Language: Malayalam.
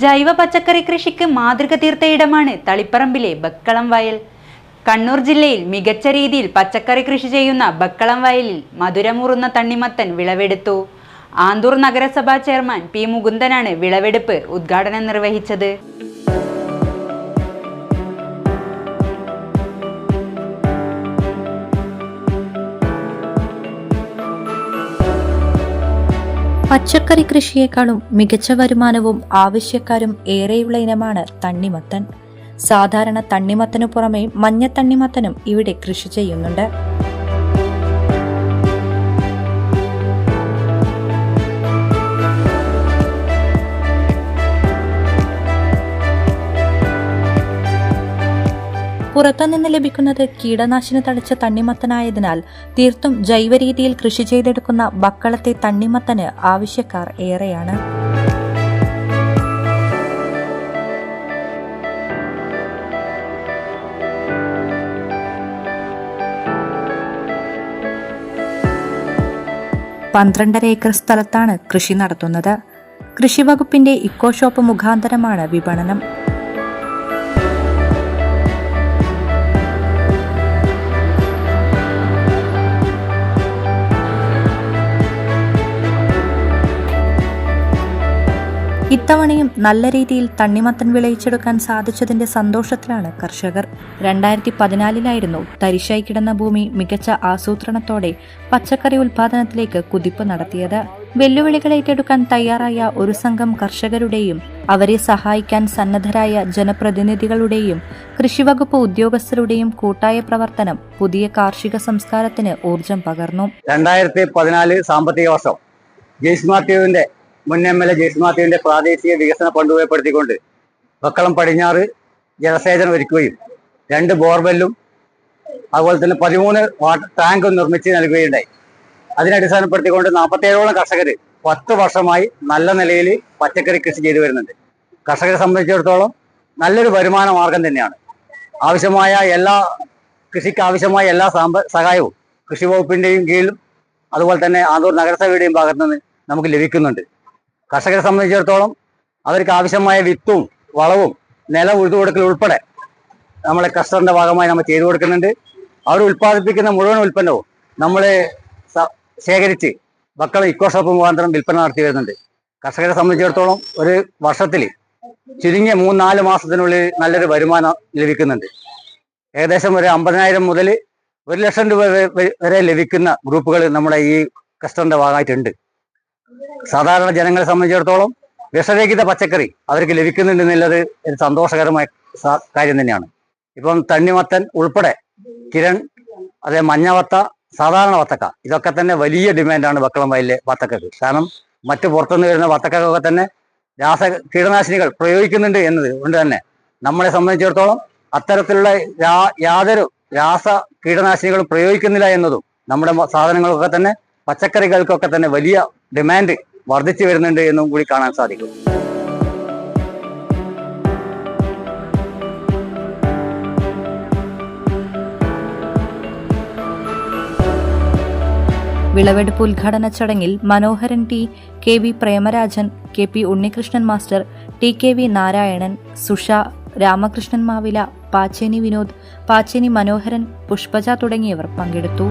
ജൈവ പച്ചക്കറി കൃഷിക്ക് മാതൃക തീർത്ത ഇടമാണ് തളിപ്പറമ്പിലെ ബക്കളം വയൽ. കണ്ണൂർ ജില്ലയിൽ മികച്ച രീതിയിൽ പച്ചക്കറി കൃഷി ചെയ്യുന്ന ബക്കളം വയലിൽ മധുരമൂറുന്ന തണ്ണിമത്തൻ വിളവെടുത്തു. ആന്തൂർ നഗരസഭാ ചെയർമാൻ പി മുകുന്ദനാണ് വിളവെടുപ്പ് ഉദ്ഘാടനം നിർവഹിച്ചത്. പച്ചക്കറി കൃഷിയേക്കാളും മികച്ച വരുമാനവും ആവശ്യക്കാരും ഏറെയുള്ള ഇനമാണ് തണ്ണിമത്തൻ. സാധാരണ തണ്ണിമത്തനു പുറമെ മഞ്ഞത്തണ്ണിമത്തനും ഇവിടെ കൃഷി ചെയ്യുന്നുണ്ട്. പുറത്തുനിന്ന് ലഭിക്കുന്നത് കീടനാശിനി തളിച്ച തണ്ണിമത്തനായതിനാൽ തീർത്തും ജൈവരീതിയിൽ കൃഷി ചെയ്തെടുക്കുന്ന ബക്കളത്തെ തണ്ണിമത്തന് ആവശ്യക്കാർ ഏറെയാണ്. പന്ത്രണ്ടര ഏക്കർ സ്ഥലത്താണ് കൃഷി നടത്തുന്നത്. കൃഷിവകുപ്പിന്റെ ഇക്കോ ഷോപ്പ് മുഖാന്തരമാണ് വിപണനം. ഇത്തവണയും നല്ല രീതിയിൽ തണ്ണിമത്തൻ വിളയിച്ചെടുക്കാൻ സാധിച്ചതിന്റെ സന്തോഷത്തിലാണ് കർഷകർ. രണ്ടായിരത്തി പതിനാലിലായിരുന്നു തരിശായി കിടന്ന ഭൂമി മികച്ച ആസൂത്രണത്തോടെ പച്ചക്കറി ഉൽപാദനത്തിലേക്ക് കുതിപ്പ് നടത്തിയത്. വെല്ലുവിളികൾ ഏറ്റെടുക്കാൻ തയ്യാറായ ഒരു സംഘം കർഷകരുടെയും അവരെ സഹായിക്കാൻ സന്നദ്ധരായ ജനപ്രതിനിധികളുടെയും കൃഷിവകുപ്പ് ഉദ്യോഗസ്ഥരുടെയും കൂട്ടായ പ്രവർത്തനം പുതിയ കാർഷിക സംസ്കാരത്തിന് ഊർജം പകർന്നു. രണ്ടായിരത്തി പതിനാല് സാമ്പത്തിക വർഷം ജെയ്സ് മാത്യുവിന്റെ മുൻ എം എൽ എ ജെയ്സ് മാത്യുവിന്റെ പ്രാദേശിക വികസന ഫണ്ട് ഉപയോഗപ്പെടുത്തിക്കൊണ്ട് വക്കളം പടിഞ്ഞാറ് ജലസേചനം ഒരുക്കുകയും രണ്ട് ബോർവെല്ലും അതുപോലെ തന്നെ പതിമൂന്ന് വാട്ടർ ടാങ്കും നിർമ്മിച്ച് നൽകുകയുണ്ടായി. അതിനടിസ്ഥാനപ്പെടുത്തിക്കൊണ്ട് നാൽപ്പത്തേഴോളം കർഷകർ പത്ത് വർഷമായി നല്ല നിലയിൽ പച്ചക്കറി കൃഷി ചെയ്തു വരുന്നുണ്ട്. കർഷകരെ സംബന്ധിച്ചിടത്തോളം നല്ലൊരു വരുമാന മാർഗം തന്നെയാണ്. ആവശ്യമായ എല്ലാ കൃഷിക്ക് ആവശ്യമായ എല്ലാ സാമ്പ സഹായവും കൃഷി വകുപ്പിന്റെയും കീഴിലും അതുപോലെ തന്നെ ആന്തൂർ നഗരസഭയുടെയും ഭാഗത്തു നിന്ന് നമുക്ക് ലഭിക്കുന്നുണ്ട്. കർഷകരെ സംബന്ധിച്ചിടത്തോളം അവർക്ക് ആവശ്യമായ വിത്തും വളവും നില ഉഴുതു കൊടുക്കൽ ഉൾപ്പെടെ നമ്മളെ കർഷകരുടെ ഭാഗമായി നമ്മൾ ചെയ്തു കൊടുക്കുന്നുണ്ട്. അവർ ഉൽപ്പാദിപ്പിക്കുന്ന മുഴുവൻ ഉൽപ്പന്നവും നമ്മൾ ശേഖരിച്ച് മക്കൾ ഇക്കോ ഷോപ്പ് മുഖാന്തരം വിൽപ്പന നടത്തി വരുന്നുണ്ട്. കർഷകരെ സംബന്ധിച്ചിടത്തോളം ഒരു വർഷത്തിൽ ചുരുങ്ങിയ മൂന്നാൽ മാസത്തിനുള്ളിൽ നല്ലൊരു വരുമാനം ലഭിക്കുന്നുണ്ട്. ഏകദേശം ഒരു അമ്പതിനായിരം മുതൽ ഒരു ലക്ഷം രൂപ വരെ ലഭിക്കുന്ന ഗ്രൂപ്പുകൾ നമ്മുടെ ഈ കസ്റ്ററിന്റെ ഭാഗമായിട്ടുണ്ട്. സാധാരണ ജനങ്ങളെ സംബന്ധിച്ചിടത്തോളം വിഷരഹിത പച്ചക്കറി അവർക്ക് ലഭിക്കുന്നുണ്ട് എന്നുള്ളത് ഒരു സന്തോഷകരമായ കാര്യം തന്നെയാണ്. ഇപ്പം തണ്ണിമത്തൻ ഉൾപ്പെടെ കിരൺ അതേ മഞ്ഞവത്ത സാധാരണ വത്തക്ക ഇതൊക്കെ തന്നെ വലിയ ഡിമാൻഡാണ് വക്കളം വയലിലെ വത്തക്കക്ക്. കാരണം മറ്റു പുറത്തുനിന്ന് വരുന്ന വത്തക്കൊക്കെ തന്നെ രാസ കീടനാശിനികൾ പ്രയോഗിക്കുന്നുണ്ട് എന്നത് കൊണ്ട് തന്നെ നമ്മളെ സംബന്ധിച്ചിടത്തോളം അത്തരത്തിലുള്ള യാതൊരു രാസ കീടനാശിനികളും പ്രയോഗിക്കുന്നില്ല എന്നതും നമ്മുടെ സാധനങ്ങൾക്കൊക്കെ തന്നെ പച്ചക്കറികൾക്കൊക്കെ തന്നെ വലിയ ഡിമാൻഡ് വർദ്ധിച്ചു വരുന്നുണ്ട് എന്നും കൂടി കാണാൻ സാധിക്കും. വിളവെടുപ്പ് ഉദ്ഘാടന ചടങ്ങിൽ Manoharan T K V Premarajan K P Unnikrishnan master T K V Narayanan Susha Ramakrishnan Mavila Pacheni Vinod Pacheni Manoharan Pushpaja തുടങ്ങിയവർ പങ്കെടുത്തു.